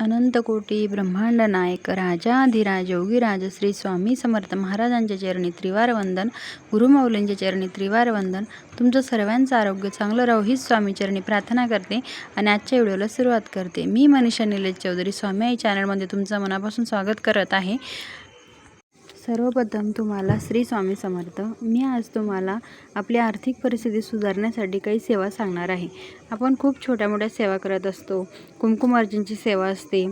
अनंत कोटी ब्रह्मांड नायक राजाधिराज योगीराज श्री स्वामी समर्थ महाराजांच्या चरणी त्रिवार वंदन गुरुमाऊलींच्या चरणी त्रिवार वंदन. तुमचं सर्वांचं आरोग्य चांगलं राहू हीच स्वामी चरणी प्रार्थना करते आणि आजच्या व्हिडिओला सुरुवात करते. मी मनीषा निलेश चौधरी स्वामी आई चॅनलमध्ये तुमचं मनापासून स्वागत करत आहे. सर्वप्रथम तुम्हाला श्री स्वामी समर्थ. मी आज तुम्हाला आपली आर्थिक परिस्थिती सुधारण्यासाठी काही सेवा सांगणार आहे. आपण खूप छोट्या मोठ्या सेवा करत असतो. कुंकुमार्जनची सेवा असते.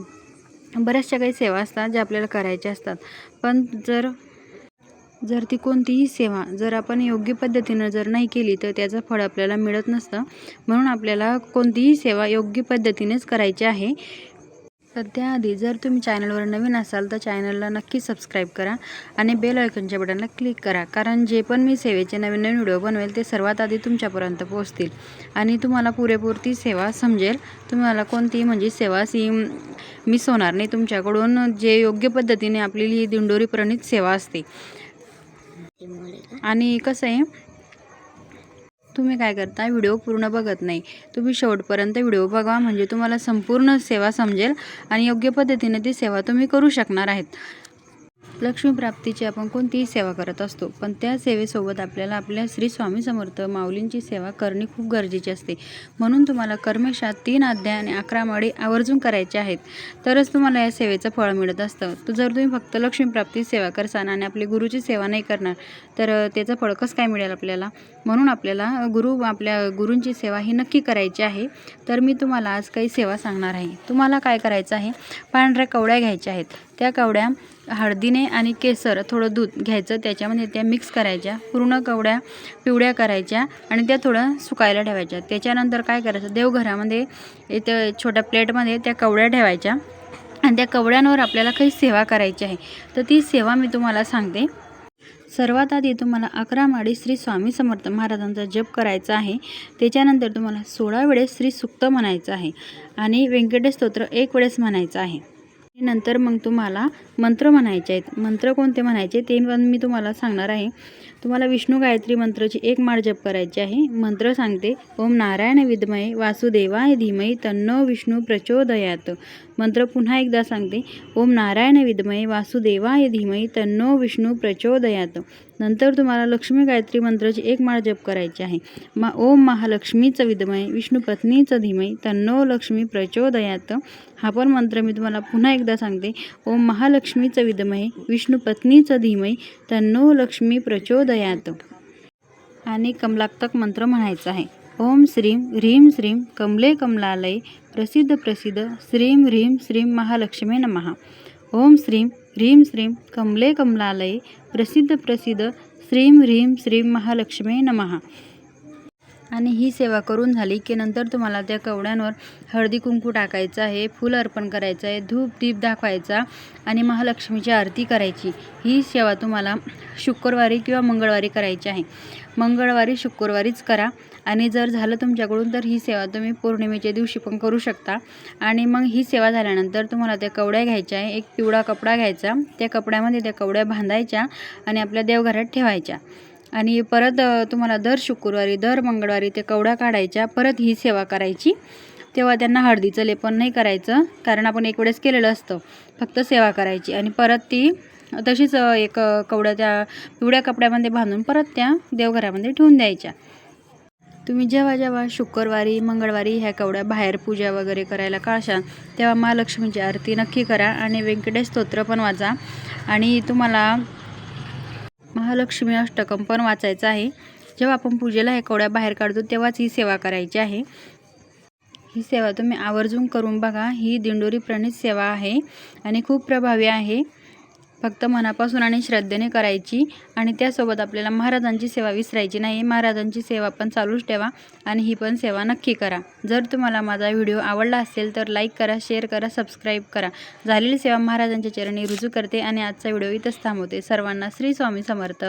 बऱ्याचशा काही सेवा असतात ज्या आपल्याला करायच्या असतात. पण जर जर ती कोणतीही सेवा जर आपण योग्य पद्धतीनं जर नाही केली तर त्याचं फळ आपल्याला मिळत नसतं. म्हणून आपल्याला कोणतीही सेवा योग्य पद्धतीनेच करायची आहे. तर त्याआधी जर तुम्ही चॅनलवर नवीन असाल तर चॅनलला नक्की सबस्क्राईब करा आणि बेल आयकॉनच्या बटनला क्लिक करा. कारण जे पण मी सेवेचे नवीन नवीन व्हिडिओ बनवेल ते सर्वात आधी तुमच्यापर्यंत पोहोचतील. आणि तुम्हाला पुरेपूर ती सेवा समजेल. तुम्हाला कोणतीही म्हणजे सेवा सी मिस होणार नाही. तुमच्याकडून जे योग्य पद्धतीने आपली ही दिंडोरी प्रणित सेवा असते. आणि कसं आहे तुम्ही काय करता व्हिडिओ पूर्ण बघत नाही. तुम्ही शेवटपर्यंत व्हिडिओ बघा म्हणजे तुम्हाला संपूर्ण सेवा समजेल आणि योग्य पद्धतीने ती सेवा तुम्ही करू शकणार आहेत. लक्ष्मीप्राप्तीची आपण कोणतीही सेवा करत असतो पण त्या सेवेसोबत आपल्याला आपल्या श्री स्वामी समर्थ माऊलींची सेवा करणे खूप गरजेची असते. म्हणून तुम्हाला कर्मेशात तीन अध्याय आणि अकरा माळी आवर्जून करायचे आहेत. तरच तुम्हाला या सेवेचं फळ मिळत असतं. तर जर तुम्ही फक्त लक्ष्मीप्राप्ती सेवा करसान आणि आपली गुरुची सेवा नाही करणार तर त्याचं फळ कसं काय मिळेल आपल्याला? म्हणून आपल्याला गुरु आपल्या गुरूंची सेवा ही नक्की करायची आहे. तर मी तुम्हाला आज काही सेवा सांगणार आहे. तुम्हाला काय करायचं आहे? पांढऱ्या कवड्या घ्यायच्या आहेत. त्या कवड्या हळदीने आणि केसर थोडं दूध घ्यायचं त्याच्यामध्ये त्या मिक्स करायच्या पूर्ण कवड्या पिवळ्या करायच्या आणि त्या थोडं सुकायला ठेवायच्या. त्याच्यानंतर काय करायचं देवघरामध्ये इथं छोट्या प्लेटमध्ये त्या कवड्या ठेवायच्या आणि त्या कवड्यांवर आपल्याला काही सेवा करायची आहे. तर ती सेवा मी तुम्हाला सांगते. सर्वात आधी तुम्हाला अकरा माळी श्री स्वामी समर्थ महाराजांचा जप करायचा आहे. त्याच्यानंतर तुम्हाला सोळा वेळेस श्री सुक्त म्हणायचं आहे आणि व्यंकटेश स्तोत्र एक वेळेस म्हणायचं आहे. नंतर मग तुम्हाला मंत्र म्हणायचे आहेत. मंत्र कोणते म्हणायचे? ते पण मी तुम्हाला सांगणार आहे. तुम्हाला विष्णू गायत्री मंत्राची एक माळ जप करायची आहे. मंत्र सांगते ओम नारायण विद्मये वासुदेवाय धीमई तन्नो विष्णू प्रचोदयात. मंत्र पुन्हा एकदा सांगते ओम नारायण विद्मये वासुदेवाय धीमई तन्नो विष्णू प्रचोदयात. नंतर तुम्हाला लक्ष्मी गायत्री मंत्राची एक माळ जप करायची आहे. मा ओम महालक्ष्मीचं विद्मय विष्णू पत्नीचं धीमय तन्नो लक्ष्मी प्रचोदयात. हा पण मंत्र मी तुम्हाला पुन्हा एकदा सांगते ओम महालक्ष्मीचं विद्मय विष्णू पत्नीचं धीमय तन्नो लक्ष्मी प्रचोदयात. आणि कमलाक्तक मंत्र म्हणायचा आहे. ओम श्रीम ह्रीम श्रीम कमले कमलालय प्रसिद्ध प्रसिद्ध श्रीम ह्रीम श्रीम महालक्ष्मी नमः. ओम श्रीम ह्रीम श्रीम कमले कमलालय प्रसिद्ध प्रसिद्ध श्रीम ह्रीम श्रीम महालक्ष्मी नमः. आणि ही सेवा करून झाली की नंतर तुम्हाला त्या कवड्यांवर हळदी कुंकू टाकायचं आहे फूल अर्पण करायचं आहे धूप दीप दाखवायचा आणि महालक्ष्मीची आरती करायची. ही सेवा तुम्हाला शुक्रवारी किंवा मंगळवारी करायची आहे. मंगळवारी शुक्रवारीच करा आणि जर झालं तुमच्याकडून तर ही सेवा तुम्ही पौर्णिमेच्या दिवशी पण करू शकता. आणि मग ही सेवा झाल्यानंतर तुम्हाला त्या कवड्या घ्यायच्या आहे एक पिवळा कपडा घ्यायचा त्या कपड्यामध्ये त्या कवड्या बांधायच्या आणि आपल्या देवघरात ठेवायच्या. आणि परत तुम्हाला दर शुक्रवारी दर मंगळवारी ते कवड्या काढायच्या परत ही सेवा करायची. तेव्हा त्यांना हळदीचं लेपन नाही करायचं कारण आपण एक वेळेस केलेलं असतं. फक्त सेवा करायची आणि परत ती तशीच एक कवड्या त्या पिवळ्या कपड्यामध्ये बांधून परत त्या देवघरामध्ये ठेवून द्यायच्या. तुम्ही जेव्हा जेव्हा शुक्रवारी मंगळवारी ह्या कवड्या बाहेर पूजा वगैरे करायला काळशाल तेव्हा महालक्ष्मीची आरती नक्की करा आणि व्यंकटेश स्तोत्र पण वाचा. आणि तुम्हाला महालक्ष्मी अष्टकम पण वाचायचं आहे. जेव्हा आपण पूजेला एकवड्या कवड्या बाहेर काढतो तेव्हाच ही सेवा करायची आहे. ही सेवा तुम्ही आवर्जून करून बघा. ही दिंडोरी प्रणित सेवा आहे आणि खूप प्रभावी आहे. फक्त मनापासून आणि श्रद्धेने करायची आणि त्यासोबत आपल्याला महाराजांची सेवा विसरायची नाही. महाराजांची सेवा पण चालूच ठेवा आणि ही पण सेवा नक्की करा. जर तुम्हाला माझा व्हिडिओ आवडला असेल तर लाईक करा शेअर करा सबस्क्राईब करा. झालेली सेवा महाराजांच्या चरणी रुजू करते आणि आजचा व्हिडिओ इथंच थांबवते. सर्वांना श्री स्वामी समर्थ.